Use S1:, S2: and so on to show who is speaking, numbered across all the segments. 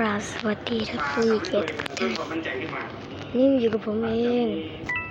S1: ราบสวัสดีท่านผู้มีเกียรติทุกท่าน
S2: มั่นใจขึ้นมา
S1: นี่อยู่กับผมเอง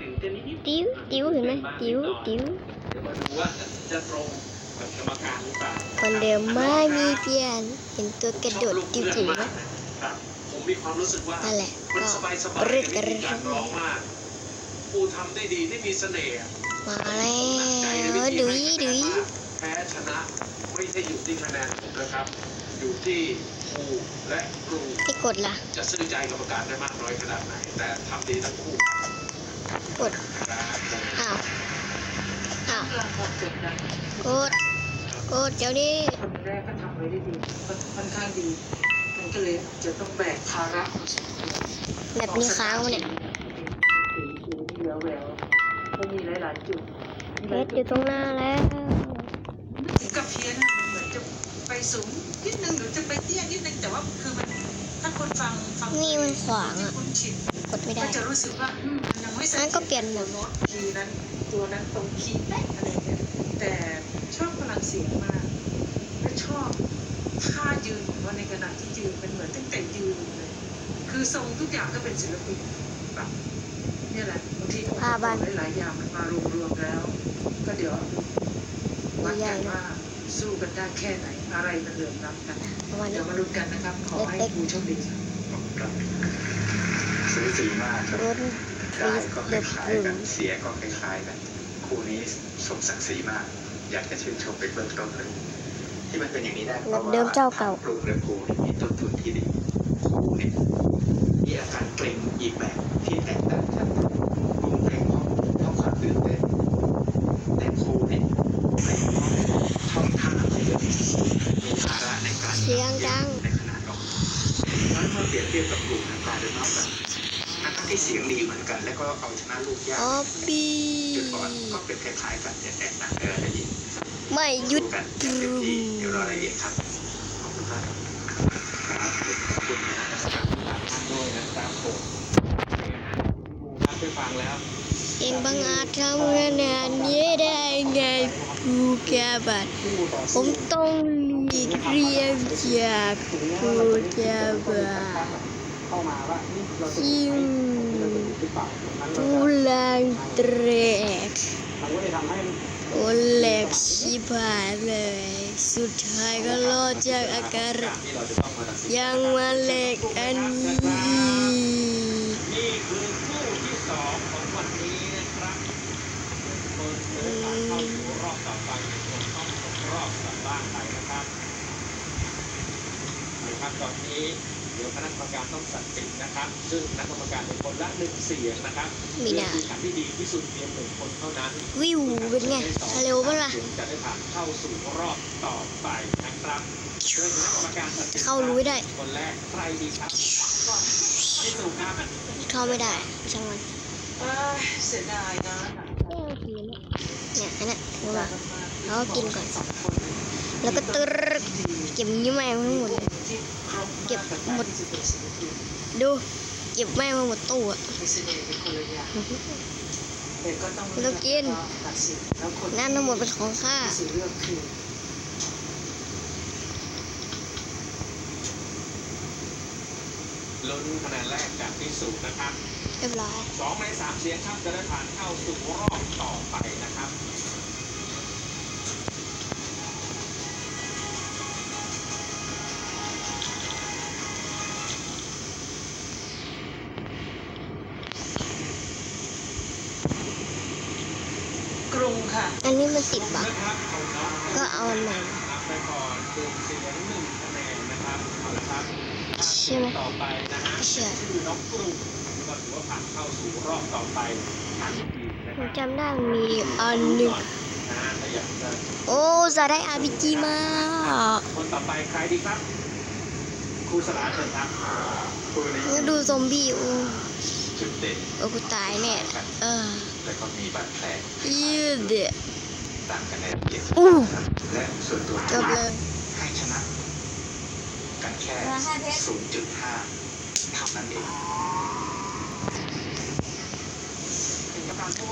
S2: ตื่นเต้นนิด
S1: ติ๋วติ๋วเห็นไหมติ๋วติ๋ว
S2: ๆเดี๋ยวมาดูว่าจะตรงกับกรรมการหรือเปล่า
S1: คนเดิมไม่มีเปลี่ยนเห็นตัวกระโดดจิ๋วจิ๋วๆไหม
S2: ครับผมมีความรู้สึกว่า
S1: นั่นแหละ
S2: มัน
S1: ก็
S2: สบายสบาย
S1: รึกกระ
S2: ใน
S1: รึ
S2: การร้องมากปูทำได้ดีได้มีเสน่ห์อะ
S1: มาแล้วดุยดุย
S2: แพ้ชนะไม่ได้อยู่ที่คะแนนผมนะครับอยู่ที่ ครูและครู
S1: ที่กดล่ะ
S2: จะซื่อใจกรรมการได้มากน้อยขนาดไหน แต่ทำดีทั้งคู่
S1: กด
S2: ครับ
S1: อ้าว อ้าว
S3: กำลังพอเกิดนะ
S1: กด กดเดี๋ยวนี้
S3: คนแรกก็ทำไว้ได้ดีค่อนข้างดี มันก็เลยจะต้องแบกภาระพอสมควร
S1: แบบนี้ค้างวะเนี่ย
S3: สีสีเหลือแหววมันมีหลายๆจุด
S1: เพชรอยู่ตรงหน้าแล้ว
S3: ไปสูงนิดนึงหรือจะไปเตี้ยนิดนึงแต่ว่าคือมันถ้าคนฟังฟัง
S1: นี่มันขวาง
S3: ที่
S1: อะ
S3: คุ้นชิน
S1: กดไม่
S3: ก็
S1: ได้
S3: จะรู้สึกว่าอืมมันยังไม่
S1: งั้นก็เปลี่ยนโหมด
S3: โน้ตคีย์นั้นตัวนั้นตรงคีย์แป๊ะอะไรเงี้ยแต่ชอบพลังเสียงมากและชอบท่ายืนของว่าในขณะที่ยืนมันเหมือนตั้งแต่ยืนเลยคือทรงทุกอย่างก็เป็นศิลปินแบบเนี่ยแหละบางทีองค์ประกอบหลายๆอย่างมันมารวมๆแล้ว ก็เดี๋ยววัดกันว่า สู้กันได้แค่ไหน อะไรมันเหลื่อมล้ำกัน
S1: ประมาณ
S3: เดี๋
S1: นี้
S3: ยวมาลุ้นกันนะครับ ขอให้ครูโชคดีครับ
S4: สูสีมากครับ
S1: รถ
S4: ได้ก็ค
S1: เดือด
S4: ล้าย
S1: รึ
S4: ๆกัน
S1: ม
S4: เสียก็คล้ายๆกันคู่นี้สมศักดิ์ศรีมาก อยากจะชื่นชมเป็นเบื้องต้นเลยที่มันเป็นอย่างนี้ได้เพราะว่า
S1: เดิมเจ้าเก่า
S4: ปลูกและครูมีต้นทุนที่ดีครูเนี่ยมีอาการเกร็งอีกแบบที่แตกต่างกันครูเกร็งเพราะเพราะความตื่นเต้นแต่ครูเนี่ยเกร็งเพราะท่องท่าไปเลยมีภาระในการ
S1: เสียงดัง
S4: ในขณะร้องนั้นเมื่อเปรียบเทียบกับกลุ่มนักการเดินนอกกันทั้งๆที่เสียงดีเหมือนกัน แล้วก็เอาชนะลูกยาก
S1: ออฟบี้
S4: จุดอ่อนก็เป็นคล้ายๆกันแต่แตกต่างกันได้ยิน
S1: ไม่หยุด
S4: สู้กันอย่างเต็มที่เดี๋ยวรอรายละเอียดครับขอบคุณครับครับขอบคุณนะครับ
S2: ท่านด้วยนะครับผมท่านไปฟังแล้ว
S1: เองบังอาจทำขนาดนี้ได้ไงภูแกบัดผมต้องหลีก เลี่ยงจากภูแกบัด
S2: เข้ามาว่านี่เราจะ
S1: ยิง
S2: หรือเปล่านั้นเรา
S1: ผู้
S2: จะ
S1: ลางเตรก
S2: มันก็เลยทำให้
S1: โอแหลกชิบหายเลย สุดท้ายก็รอดจากอาการ
S2: ที่เราจะต้น
S1: ยังมาเล็กอันนี้
S2: นะครับ ตอนนี้เดี๋ยวคณะกรรมการต้องตัดสินนะครับ ซึ่งคณะกรรมการเป็นคนละหนึ่งเสียงนะครับ
S1: มีหน้า
S2: เลือกผู้แข่งที่ดีที่สุดเพียงหนึ่งคนเท่านั้น
S1: วิวเป็นไงเร็วปะล่ะ
S2: ถึงจะได้ผ่านเข้าสู่รอบต่อไปนะครับโดยคณะกรรมการตัดสิน
S1: เข้ารู้ไม่ได้
S2: คนแรกใครดีครับที่สูครับ
S1: เข้าไม่ได้ช่างมัน
S3: เอ้ยเสียดายนะ
S1: เอ้ยทีนี้เนี่ยอันนั้นรู้ป่ะเอากินก่อน
S3: สองคน
S1: แล้วก็ตึ๊ดเก็บยิ้มแม่งทั้งหมดเลย
S3: ที่ครบ
S1: เก็บหมด
S3: ที่จะเป็นศิลปิน
S1: ดู เก็บแม่งมาหมดตู้อะ
S3: มีเสน่ห์เป็นคนละอย่างแต่ก็ต้อง
S1: เรากิน
S3: ตัดสินแล้วคน
S1: นั่นทั้งหมดเป็นของข้า
S3: ที่สิเลือกคือ
S2: ลุ้นคะแนนแรกจากที่สูนะครับ
S1: เรียบร้อย
S2: สองในสามเสียงครับจะได้ผ่านเข้าสู่รอบต่อไปนะครับ
S1: อันนี้มันติดปะ
S2: นะครับของน้อง
S1: ก็เอาอันใหม่
S2: นำไปก่อนหนึ่งเสียงหนึ่งคะแนนนะครับเอาละครับ
S1: ใช่ไหม
S2: ต่อไปนะฮะ
S1: ใช่
S2: ชื่อน้องกรุงก็ถือว่าผ่านเข้าสู่รอบต่อไปทันทีนะ
S1: ผ
S2: ครั
S1: ม
S2: บ
S1: จำได้มันมีอันหนึ่ง
S2: นะฮะถ้าอยากจะ
S1: โอ้จะได้อาร์พีจีมาก
S2: คนต่อไปใครดีครับครูสลาเชิญครับ
S4: คู่นี้
S1: แล้วดูซอมบี้โอ้
S4: จุดเด่น
S1: โอ้กูตายแน่เออ
S4: แล้วก็มีบาดแผล
S1: ยืดเดี๋ยว
S4: ต่างกันในรายละเอียด
S1: อู้
S4: และส่วนตัว
S1: จบเลย
S4: ให้ชนะกันแค่ 0.5เท่านั้นเอง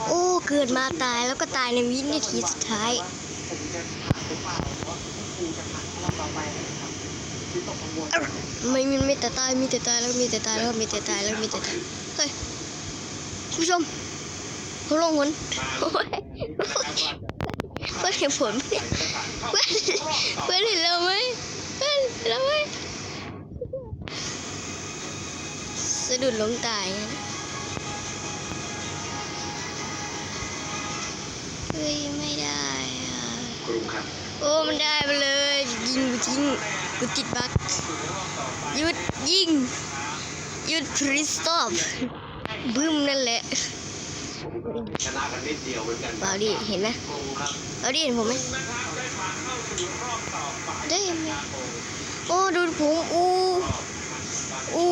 S1: โอ้ เกิดมาตายแล้วก็ตายในวินาทีสุดท้าย ไม่มีมีแต่ตายมีแต่ตายแล้วมีแต่ตายแล้วมีแต่ตายแล้วมีแต่ตายเฮ้ยคุณผู้ชมเขาลงหนโอ้ยเพื่อนเห็นผลไหมเพื่อนเพื่อนเห็นเราไหมเพื่อนเหราไหมสะดุดล้มตายไงเฮ้ยไม่ได้อะโอ้มันได้ไปเลยยิงกูทิ้ง กิดบักหยุดยิงหยุดพริสต็อปบึ้มนั่นแหละบาดิเห็นไหม
S4: บา
S1: ดิเห็นผมไหม
S2: ได้เห็
S1: นไหมโอ้ดูผมอู้อู้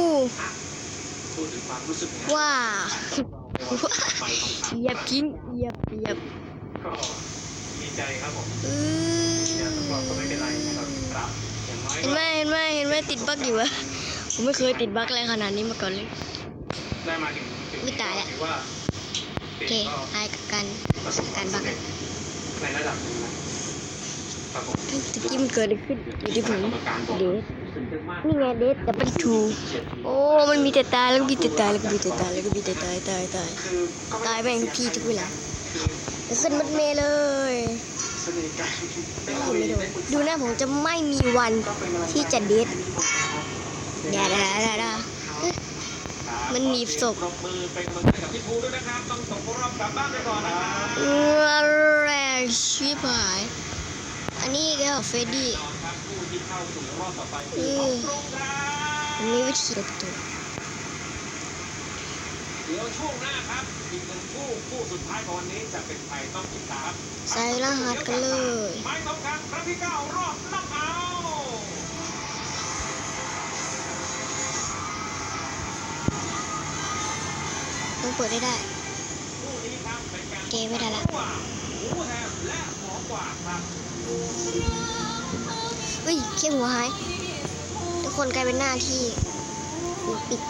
S4: ว้า
S1: เยียบกินเยียบเยียบ
S4: ก็ดีใจครับผม
S1: เออ
S4: ก็บ ครับอย่างน้อย
S1: เห็นไหมเห็นไหมเห็นไหมติดบั๊กอยู่วะผมไม่เคยติดบั๊กอะไรขนาดนี้มาก่อนเลย
S4: ได้มาถึงจุด
S1: อุ๊ยตายแล้ว
S4: ถือว่า
S1: โอเคอายกับการ
S4: ประสบความสำเร็จในระดับหนึงนะครับผม
S1: ตะกี้มันเกิดอะไรขึ้นอยู่ที่ผม
S4: กรรมการบอก
S1: เดท
S4: ตื่นเต้นมาก
S1: นี่ไงเดทแต่เป็นทูโอ้มันมีแต่ตายแล้วก็มีแต่ตายแล้วก็มีแต่ตายแล้วก็มีแต่ตายตายตาย
S4: คือก็ไม่
S1: ตายแม่งทุกที่ทุกเวลา
S4: คือ
S1: ขึ้นมัดเมย์เลย
S4: สนิทกันไม่คุยไม่ปรึกษาดู
S1: หน้าผมจะไม่มีวันที่จะเดทอย่าด่าด่าด่าเฮ้ยมันหนีบศพ
S2: ปรบมือเป็นกำลังใจกับพี่ภูด้วยนะครับ ต้องตกรอบกลับบ้านไปก่อนนะครับ
S1: แรงชิบหาย อันนี้แกเหรอเฟรดดี้
S2: ครับผู้ที่เข้าสู่รอบต่อไป
S1: อื
S2: คือ
S1: ม
S2: ตรงครั
S1: นนี้วิธีประตู
S2: เดี๋ยวช่วงหน้าครับอีกหนึ่งคู่คู่สุดท้ายของวันนี้จะเป็นใครต้องติดตาม
S1: ใส่รหัสกันเลย
S2: ไม้สำคัญครั้งที่เก้ารอบน็อกเอาท์
S1: ต้องเปิดได้ได้
S2: คู่นี้ครับเป็นการ
S1: เกมไม่ได้ละ
S2: ระหว่างหมูแฮมและหมอกวางครับ
S1: เฮ้ยเข้มหัวหายทุกคนกลายเป็นหน้าที่หูปิด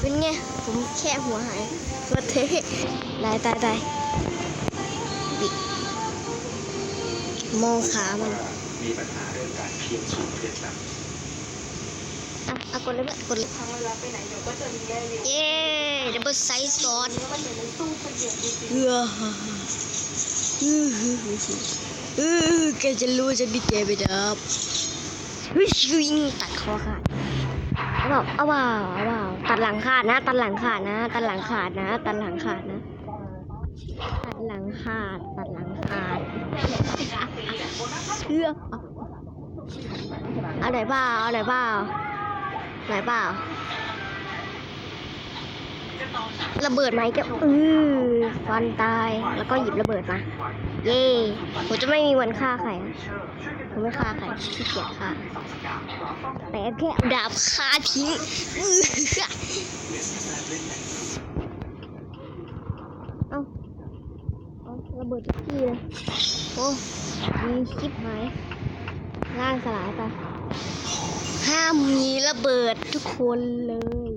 S1: เป็นไง ผมแค่หัวหายวัดเทตายตายตายปิดมองขามัน
S4: มีปัญหาเรื่องการเคียงสูงเด็ดแบบ
S1: อะเอากดเลยเพื่อนกดเลย
S3: ทางเวลาไปไหนเดี๋ยวก็จะมีแม่เลี้ยง
S1: เย้ดับเบิลไซส์ซอส
S3: แล้วมันอยู่ในตู้เสบียงจริง
S1: เอือฮ่าฮ่าอือฮือฮือฮืออือแกจะรู้จะดีแกไปดับเฮ้ยชิงตัดคอขาด เอาเปล่าเอาเปล่าเอาเปล่าตัดหลังขาดนะ ตัดหลังขาดนะ ตัดหลังขาดนะ ตัดหลังขาดนะ ตัดหลังขาด ตัดหลังขาดเชือเอาไหนเปล่าเอาไหนเปล่าไหนเปล่า ระเบิดไหมก็อือฟันตายแล้วก็หยิบระเบิดมา เย่ผมจะไม่มีวันฆ่าใครผมไม่ฆ่าใครขี้เกียจฆ่าแต่แค่ดาบฆ่าทิ้งอื้อเอาเอาระเบิดทุกที่เลยโอ้มีคลิปหายร่างสลายไปห้ามมีระเบิดทุกคนเลย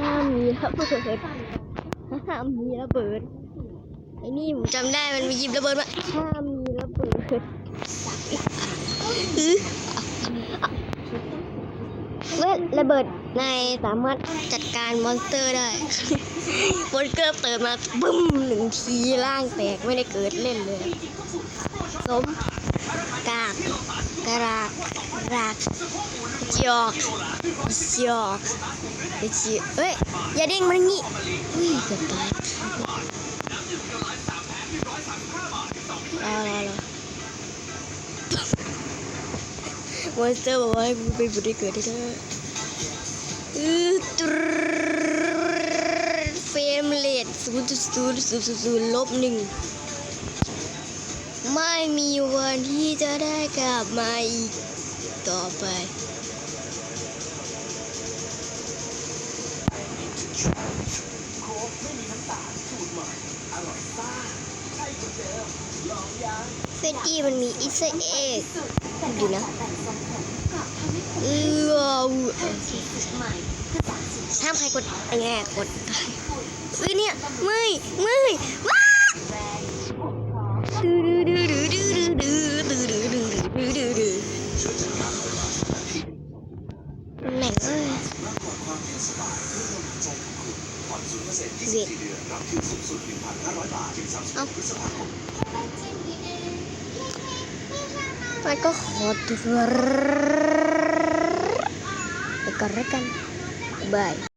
S1: ห้ามมีระเบิดห้ามมีระเบิดไอ้นี่ผมจำได้มันมีหยิบระเบิดมาห้ามมีระเบิดอื้อเมื่อระเบิดนายสามารถจัดการมอนสเตอร์ได้มอนสเตอร์เติดมาบึ้มหนึ่งทีร่างแตกไม่ได้เกิดเล่นเลยสมกากกรากรากจอกจอก ไอ้จีเอ้ย อย่าเด้งมันงี้อุ้ยเกือบตายรอรอรอมอนสเตอร์บอกว่าให้กูไปบุรได้เกิดได้เถออือตรเฟมเรทศูนย์จุดศูนย์ศูนย์ศูนย์ศูนย์ลบหนึ่งไม่มีวันที่จะได้กลับมาอีกต่อไป เฟนดี้มันมีอิสเอ็กอยู่นะเออห้ามใครกดไอ้แง่กดเฮ้ยเนี่ยม่ไม่ว้าดูดูดูดูดูดู
S2: คม
S1: มันก็ขอตัวไปก่อนแล้วกันบาย